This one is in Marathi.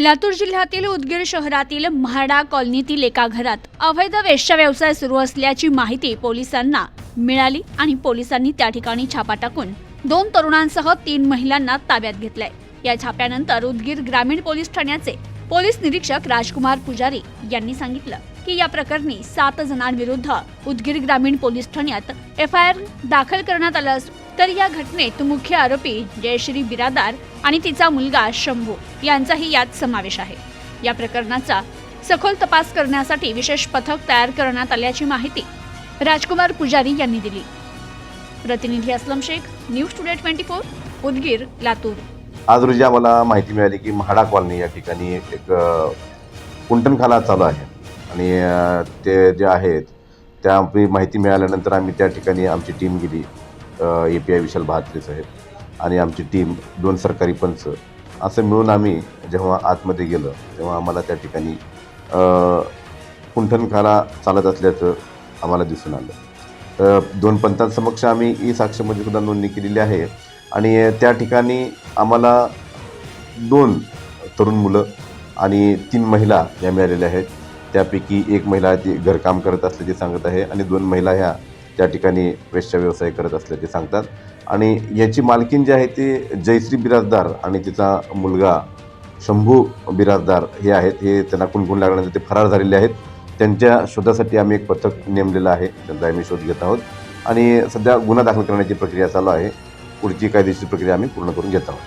लातूर जिल्ह्यातील उदगीर शहरातील म्हाडा कॉलनीतील एका घरात अवैध वेश्या व्यवसाय सुरू असल्याची माहिती पोलिसांना मिळाली आणि पोलिसांनी त्या ठिकाणी छापा टाकून दोन तरुणांसह तीन महिलांना ताब्यात घेतलंय. या छाप्यानंतर उदगीर ग्रामीण पोलीस ठाण्याचे पोलीस निरीक्षक राजकुमार पुजारी यांनी सांगितलं की या प्रकरणी सात जणांविरुद्ध उदगीर ग्रामीण पोलीस ठाण्यात एफ आय आर दाखल करण्यात आलं असून तर या घटनेत मुख्य आरोपी जयश्री बिरादार आणि तिचा मुलगा शंभू यांचाही यात समावेश आहे. या प्रकरणाचा सखोल तपास करण्यासाठी विशेष पथक तयार करण्यात आल्याची माहिती राजकुमार पुजारी यांनी दिली. प्रतिनिधी Aslam Shaikh news today twenty four Udgir Latur. आज रोजी आम्हाला माहिती मिळाली की म्हाडा कॉलनी या ठिकाणी एक कुंटनखाना चालू आहे. आणि ते जे आहेत त्या माहिती मिळाल्यानंतर आम्ही त्या ठिकाणी आमची टीम गेली ए पी आय विशाल बहात्रे साहेब आणि आमची टीम दोन सरकारी पंच असं मिळून आम्ही जेव्हा आतमध्ये गेलो तेव्हा आम्हाला त्या ठिकाणी अ, कुंठणखाना चालत असल्याचं आम्हाला दिसून आलं. दोन पंचांसमक्ष आम्ही ई साक्षमध्ये सुद्धा नोंदणी केलेली आहे आणि त्या ठिकाणी आम्हाला दोन तरुण मुलं आणि तीन महिला या मिळालेल्या आहेत. त्यापैकी एक महिला ती घरकाम करत असल्याचे सांगत आहे आणि दोन महिला ह्या त्या ठिकाणी वेश्या व्यवसाय करत असल्याचे सांगतात. आणि याची मालकीन जी आहे ती जयश्री बिराजदार आणि तिचा मुलगा शंभू बिराजदार हे आहेत. हे त्यांना कुणकुण लागल्यानंतर ते फरार झालेले आहेत. त्यांच्या शोधासाठी आम्ही एक पथक नेमलेलं आहे. त्यांचा आम्ही शोध घेत आहोत. आणि सध्या गुन्हा दाखल करण्याची प्रक्रिया चालू आहे. पुढची कायदेशीर प्रक्रिया आम्ही पूर्ण करून घेत आहोत.